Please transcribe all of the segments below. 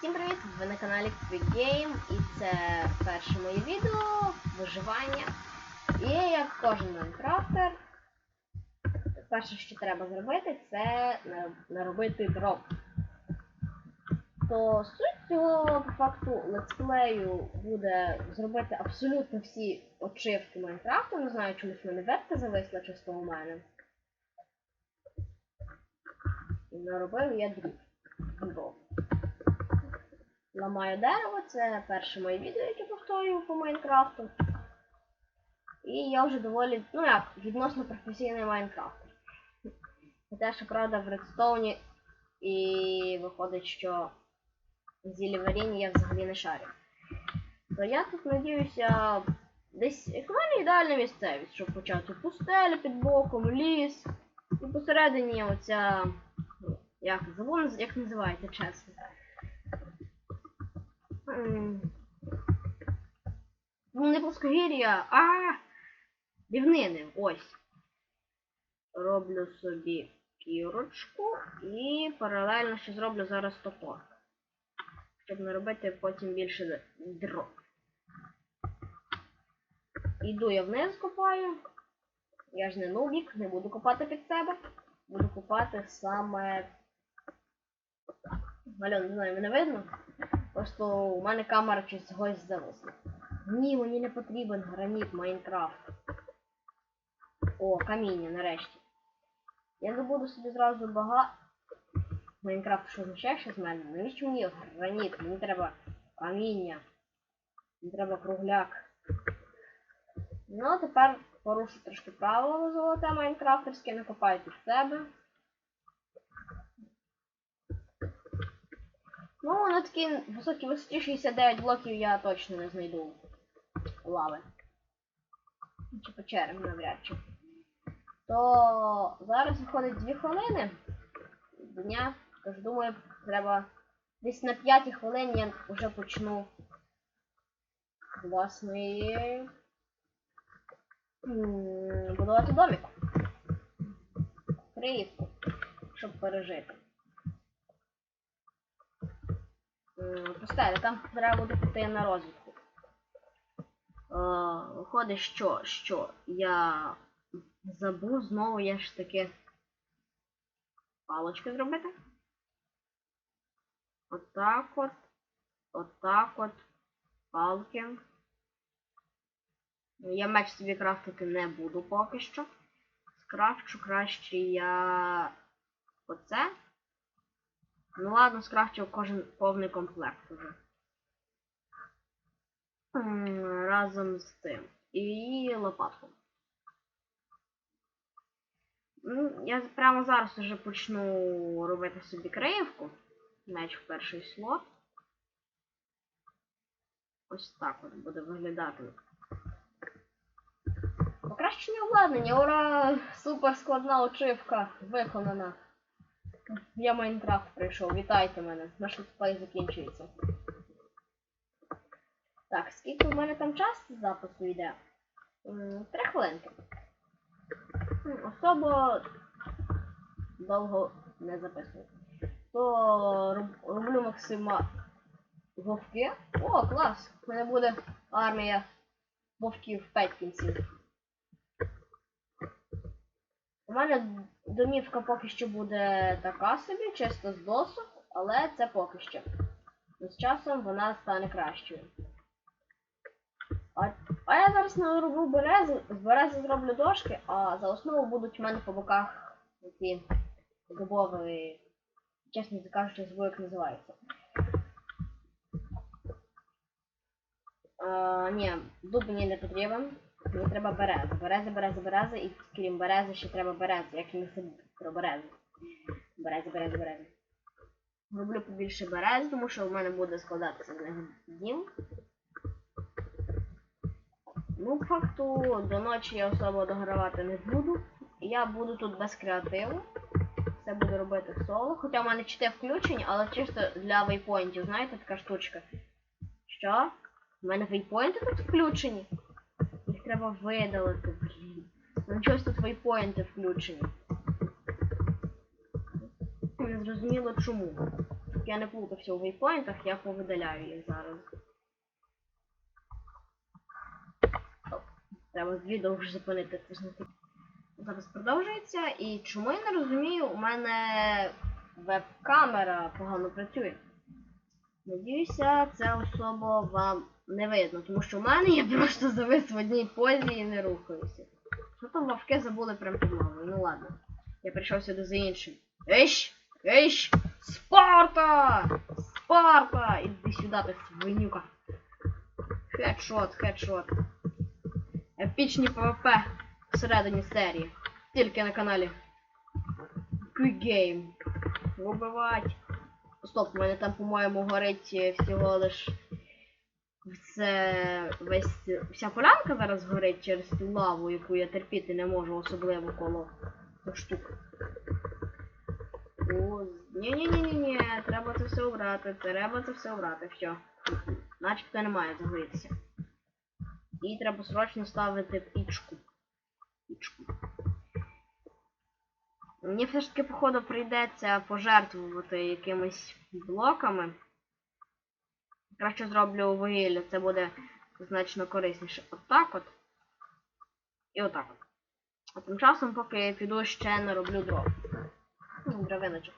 Всім привіт! Ви на каналі Quick Game і це перше моє відео виживання. І як кожен майнкрафтер, перше, що треба зробити, це наробити дров. То суть цього по факту летсплею буде зробити абсолютно всі очивки Майнкрафту. Не знаю, чомусь в мене вебка зависла чисто у мене. І наробив я дрів. Ламаю дерево, це перше моє відео, яке повторюю по Майнкрафту. І я вже доволі, ну як, відносно професійний Майнкрафтер. Те, що правда в редстоуні і виходить, що зілі варіння я взагалі не шарю. То я тут надіюся, десь як мене ідеальна місцевість, щоб почати пустеля під боком, ліс. І посередині оця. ну, Як забув, як називається чесно. Ну, не плоскогір'я, а рівнини. Ось. Роблю собі кірочку і паралельно ще зроблю зараз топор. Щоб не робити потім більше дров. Іду я вниз копаю. Я ж не нубік, не буду копати під себе. Буду копати саме. Альон, не знаю, мене видно? Просто у мене камера чогось зависла. Ні, мені не потрібен граніт Майнкрафт. О, каміння, нарешті. Я забуду собі зразу багато. Майнкрафт що означає ще з мене? Навіщо мені граніт? Мені треба каміння. Мені треба кругляк. Ну, а тепер порушу трошки правила золоте майнкрафтерське, накопаю під себе. Ну, на такій високій висоті 69 блоків я точно не знайду лави. Чи печери, навряд чи. То зараз виходить 2 хвилини дня. Тож думаю, треба десь на 5 хвилин я вже почну власної м, будувати домик. Приїздку, щоб пережити. М, там треба буде піти на розвідку. Е, Виходить, що, що я забув знову я ж таки палочки зробити. Отак от. Отак от. Палки. Я меч собі крафтити не буду поки що. Скрафчу краще я оце. Ну ладно, скрафчу кожен повний комплект уже. Разом з тим. І лопатку. Ну, я прямо зараз уже почну робити собі криївку. Меч в перший слот. Ось так от буде виглядати. Покращення обладнання, ура! Супер складна очивка виконана. Я Майнкрафт прийшов, вітайте мене. Наш летсплей закінчується. Так, скільки в мене там час запису йде? Три хвилинки. Особо довго не записую. То роб- роблю максима вовки. О, клас! У мене буде армія вовків 5 кінців. У мене домівка поки що буде така собі, чисто з досок, але це поки що. З часом вона стане кращою. А, а я зараз нароблю берези, з берези зроблю дошки, а за основу будуть в мене по боках такі дубові, чесно кажучи, забув, як називається. А, ні, дуб мені не потрібен. Мені треба береза. Береза, береза, береза, і крім берези ще треба береза. Як і не забув про березу. Береза, береза, береза. Роблю побільше берез, тому що в мене буде складатися з них дім. Ну, факту, до ночі я особо догравати не буду. Я буду тут без креативу. Це буду робити соло. Хоча в мене 4 включень, але чисто для вейпоінтів, знаєте, така штучка. Що? У мене вейпоінти тут включені. Треба видалити, блін. Ну чогось тут вейпоінти включені. Не зрозуміло чому. я не плутався у вейпоінтах, я повидаляю їх зараз. Треба відео вже зупинити. Зараз продовжується, і чому я не розумію, у мене веб-камера погано працює. Надіюся, це особо вам не видно, тому що в мене я просто завис в одній позі і не рухаюся. Що там вовки забули прям під мовою? Ну ладно. Я прийшов сюди за іншим. Ейщ! Ейщ! Спарта! Спарта! Іди сюди, ти свинюка. Хедшот, хедшот. Епічні ПВП всередині серії. Тільки на каналі. Quick Game. Вибивать. Стоп, у мене там, по-моєму, горить е, всього лиш це весь вся полянка зараз горить через ту лаву, яку я терпіти не можу, особливо коло штук. О, ні-ні-ні-ні, треба це все обрати, треба це все обрати, все. Начебто не має загорітися. І треба срочно ставити пічку. Пічку. Мені все ж таки, походу, прийдеться пожертвувати якимись блоками. Краще зроблю вугілля, це буде значно корисніше. Отак от. І отак от. А тим часом, поки я піду ще нароблю дров. Ну, Дровиночок.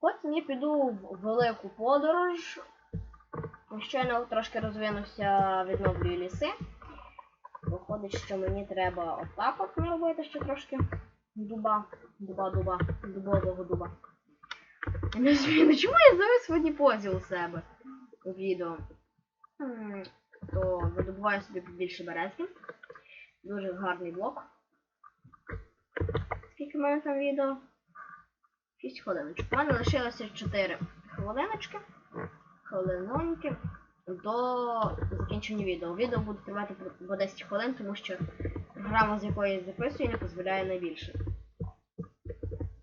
Потім я піду в велику подорож. Щойно трошки розвинувся, відновлюю ліси. Виходить, що мені треба отак от наробити ще трошки дуба. Дуба, дуба, дубового дуба. Я не розумію, чому я в одній позі у себе відео? То видобуваю собі побільше березки. Дуже гарний блок. Скільки в мене там відео? 6 хвилиночок. У мене лишилося 4 хвилиночки. Хвилиноньки до закінчення відео. Відео буде тривати по- по 10 хвилин, тому що програма, з якої я записую, не дозволяє на більше.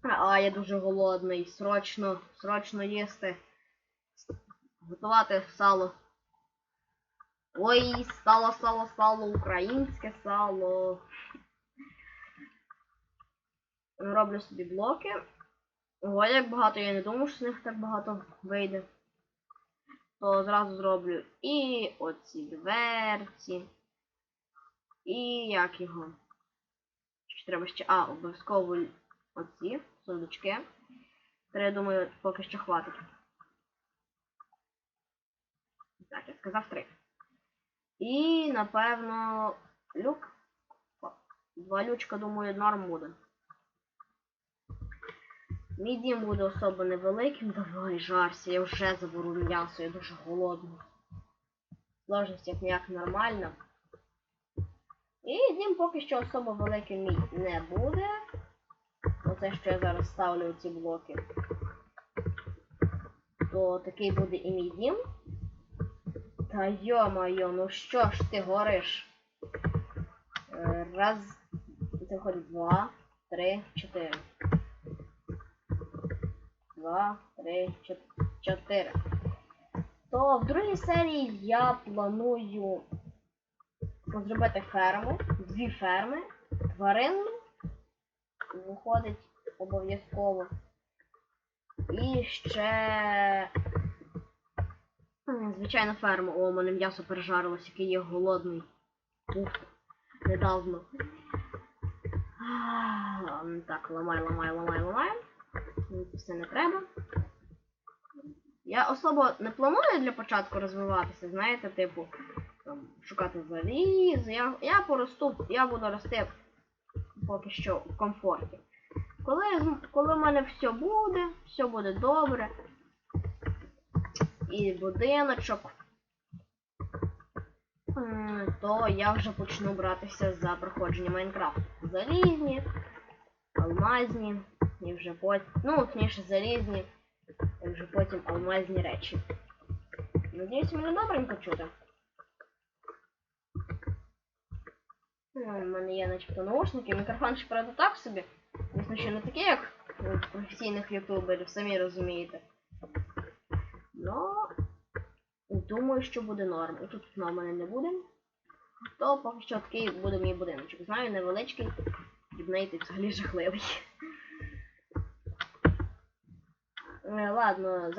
А, я дуже голодний. Срочно, срочно їсти. Готувати сало. Ой, сало, сало, сало, українське сало. Роблю собі блоки. Ого, як багато, я не думав, що з них так багато вийде. То зразу зроблю і оці дверці. І як його. Що треба ще. А, обов'язково оці сундучки. Та я думаю, поки що хватить. Так, я сказав три. І, напевно, люк. Два лючка, думаю, норм буде. Мій буде особо невеликим, давай жарся, я вже заберу м'ясо, я дуже голодний. Сложність як ніяк нормальна. І дім поки що особо великим не буде. Оце, що я зараз ставлю ці блоки. То такий буде і мій дім. Та йо-моє, ну що ж ти гориш? Е, Раз. Це виходить два, три, чотири. Два, три, чотири. То в другій серії я планую зробити ферму, дві ферми, тваринну, виходить обов'язково. І ще. Звичайно, ферму. О, у мене м'ясо пережарилось, який я голодний. Ух, недавно. Так, ламай, ламай, ламай, ламай. Все не треба. Я особо не планую для початку розвиватися, знаєте, типу, там, шукати заліз. Я, я поросту, я буду рости поки що в комфорті. Коли, коли в мене все буде, все буде добре. І будиночок, то я вже почну братися за проходження Майнкрафту. Залізні, алмазні, і вже потім. Ну, точніше, залізні, і вже потім алмазні речі. Надіюсь, мене добренько чути. Ну, у мене є начебто наушники, мікрофон ж правда так собі. Звісно, що не такий, як у професійних ютуберів, самі розумієте. Ну, думаю, що буде норм. І тут в мене не буде. То поки що такий буде мій будиночок. Знаю, невеличкий, дрібний ти взагалі жахливий. Е, Ладно,